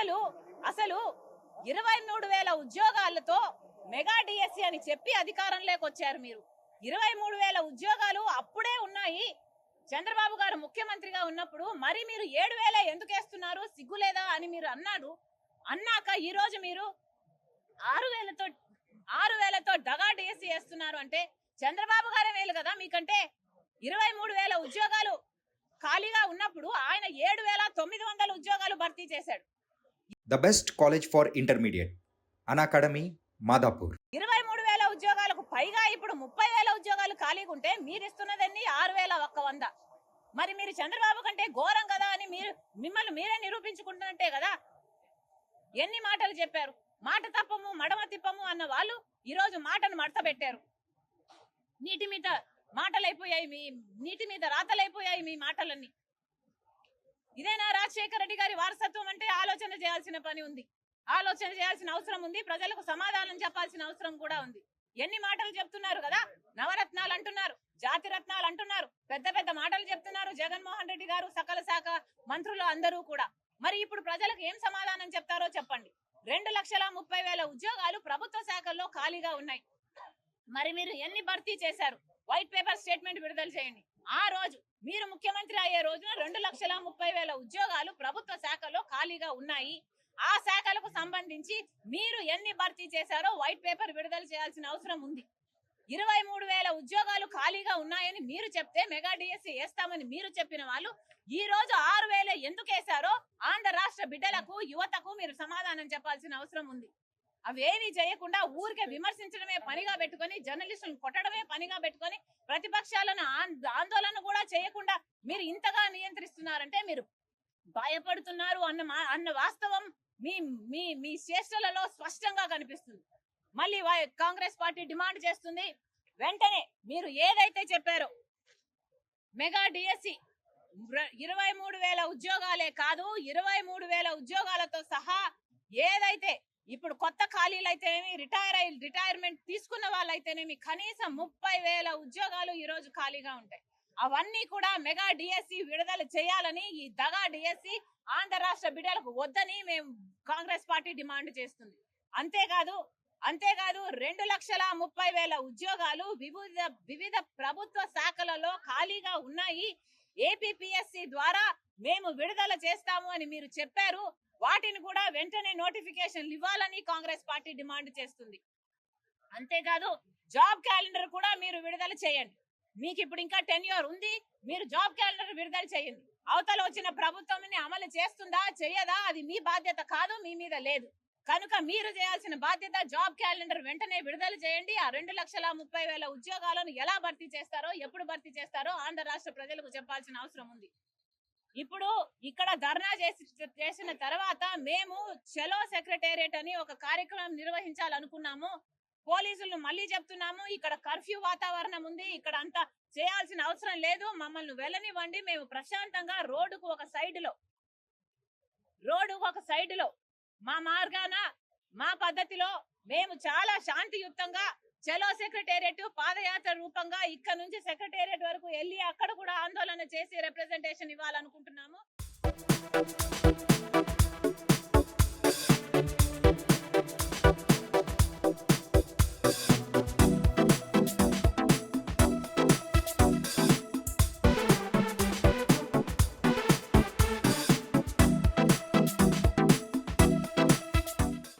అసలు అసలు ఇరవై మూడు వేల ఉద్యోగాలతో మెగా డిఎస్సి అని చెప్పి అధికారంలోకి వచ్చారు మీరు. ఇరవై మూడు వేల ఉద్యోగాలు అప్పుడే ఉన్నాయి. చంద్రబాబు గారు ముఖ్యమంత్రిగా ఉన్నప్పుడు మరి మీరు ఏడు వేల ఎందుకు వేస్తున్నారు? సిగ్గులేదా అని మీరు అన్నారు అన్నాక ఈ రోజు మీరు ఆరు వేలతో ఆరు వేలతో డగా డిఎస్సి వేస్తున్నారు అంటే చంద్రబాబు గారే వేలు కదా మీకంటే. ఇరవై మూడు వేల ఉద్యోగాలు ఖాళీగా ఉన్నప్పుడు ఆయన ఏడు వేల తొమ్మిది వందల ఉద్యోగాలు భర్తీ చేశాడు. The best college for intermediate An Academy, Madhapur. ఇరవై మూడు వేల ఉద్యోగాలకు పైగా ఇప్పుడు ముప్పై వేల ఉద్యోగాలు ఖాళీగా ఉంటే మీరు ఇస్తున్నదన్నీ ఆరు వేల ఒక్క వంద. మరి మీరు చంద్రబాబు కంటే ఘోరం కదా అని మీరు మిమ్మల్ని మీరే నిరూపించుకుంటున్నట్టే కదా? ఎన్ని మాటలు చెప్పారు? మాట తప్పము మడమ తిప్పము అన్న వాళ్ళు ఈ రోజు మాటను మడత పెట్టారు నీటి మీద మాటలైపోయాయి మీ నీటి మీద రాతలైపోయాయి మీ మాటలన్నీ. ఇదేనా రాజశేఖర రెడ్డి గారి వారసత్వం అంటే ఆలోచన చేయాల్సిన పని ఉంది. ఆలోచన చేయాల్సిన అవసరం ఉంది. ప్రజలకు సమాధానం చెప్పాల్సిన అవసరం కూడా ఉంది. ఎన్ని మాటలు చెప్తున్నారు కదా? నవరత్నాలు అంటున్నారు జాతి రత్నాలు అంటున్నారు పెద్ద పెద్ద మాటలు చెప్తున్నారు జగన్మోహన్ రెడ్డి గారు సకల శాఖ మంత్రులు అందరూ కూడా. మరి ఇప్పుడు ప్రజలకు ఏం సమాధానం చెప్తారో చెప్పండి. రెండు లక్షల ముప్పై వేల ఉద్యోగాలు ప్రభుత్వ శాఖల్లో ఖాళీగా ఉన్నాయి. మరి మీరు ఎన్ని భర్తీ చేశారు? వైట్ పేపర్ స్టేట్మెంట్ విడుదల చేయండి. ఆ రోజు మీరు ముఖ్యమంత్రి అయ్యే రోజున రెండు లక్షల ముప్పై వేల ఉద్యోగాలు ప్రభుత్వ శాఖలో ఖాళీగా ఉన్నాయి. ఆ శాఖలకు సంబంధించి మీరు ఎన్ని భర్తీ చేశారో వైట్ పేపర్ విడుదల చేయాల్సిన అవసరం ఉంది. ఇరవై మూడు వేల ఉద్యోగాలు ఖాళీగా ఉన్నాయని మీరు చెప్తే మెగా డిఎస్సి వేస్తామని మీరు చెప్పిన వాళ్ళు ఈ రోజు ఆరు వేలే ఎందుకు వేశారో ఆంధ్ర రాష్ట్ర బిడ్డలకు యువతకు మీరు సమాధానం చెప్పాల్సిన అవసరం ఉంది. అవేమీ చేయకుండా ఊరికే విమర్శించడమే పనిగా పెట్టుకొని జర్నలిస్టులను కొట్టడమే పనిగా పెట్టుకొని ప్రతిపక్షాలను ఆంద- ఆందోళన కూడా చేయకుండా మీరు ఇంతగా నియంత్రిస్తున్నారంటే మీరు భయపడుతున్నారు అన్న అన్న వాస్తవం మీ మీ మీ చేష్టలలో స్పష్టంగా కనిపిస్తుంది. మళ్ళీ కాంగ్రెస్ పార్టీ డిమాండ్ చేస్తుంది. వెంటనే మీరు ఏదైతే చెప్పారో మెగా డిఎస్సి ఇరవై మూడు వేల ఉద్యోగాలే కాదు ఇరవై మూడు వేల ఉద్యోగాలతో సహా ఏదైతే ఇప్పుడు కొత్త ఖాళీలు అయితేనేమి రిటైర్ అయి రిటైర్మెంట్ తీసుకున్న వాళ్ళైతేనేమి కనీసం ముప్పై వేల ఉద్యోగాలు ఈ రోజు ఖాళీగా ఉంటాయి. అవన్నీ కూడా మెగా డిఎస్సి విడుదల చేయాలని ఈ దగా డిఎస్సి ఆంధ్ర రాష్ట్ర బిడ్డలకు వద్దని మేము కాంగ్రెస్ పార్టీ డిమాండ్ చేస్తుంది. అంతేకాదు అంతేకాదు రెండు లక్షల ముప్పై వేల ఉద్యోగాలు వివిధ వివిధ ప్రభుత్వ శాఖలలో ఖాళీగా ఉన్నాయి. ఏపీపీఎస్సి ద్వారా మేము విడుదల చేస్తాము అని మీరు చెప్పారు. వాటిని కూడా వెంటనే నోటిఫికేషన్లు ఇవ్వాలని కాంగ్రెస్ పార్టీ డిమాండ్ చేస్తుంది. అంతేకాదు జాబ్ క్యాలెండర్ కూడా మీరు విడుదల చేయండి. మీకు ఇప్పుడు ఇంకా టెన్ ఇయర్ ఉంది మీరు జాబ్ క్యాలెండర్ విడుదల చేయండి. అవతల వచ్చిన ప్రభుత్వం అమలు చేస్తుందా చేయదా అది మీ బాధ్యత కాదు మీ మీద లేదు. కనుక మీరు చేయాల్సిన బాధ్యత జాబ్ క్యాలెండర్ వెంటనే విడుదల చేయండి. ఆ రెండు లక్షల ముప్పై వేల ఉద్యోగాలను ఎలా భర్తీ చేస్తారో ఎప్పుడు భర్తీ చేస్తారో ఆంధ్ర రాష్ట్ర ప్రజలకు చెప్పాల్సిన అవసరం ఉంది. ఇప్పుడు ఇక్కడ ధర్నా చేసి చేసిన తర్వాత మేము చలో సెక్రటేరియట్ అని ఒక కార్యక్రమం నిర్వహించాలనుకున్నాము. పోలీసులను మళ్ళీ చెప్తున్నాము ఇక్కడ కర్ఫ్యూ వాతావరణం ఉంది ఇక్కడ అంతా చేయాల్సిన అవసరం లేదు మమ్మల్ని వెళ్ళనివ్వండి మేము ప్రశాంతంగా రోడ్డుకు ఒక సైడ్లో రోడ్డుకు ఒక సైడ్లో మా మార్గాన మా పద్ధతిలో మేము చాలా శాంతియుతంగా చలో సెక్రటేరియట్ పాదయాత్ర రూపంగా ఇక్కడ నుంచి సెక్రటేరియట్ వరకు వెళ్ళి అక్కడ కూడా ఆందోళన చేసి రిప్రజెంటేషన్ ఇవ్వాలనుకుంటున్నాము.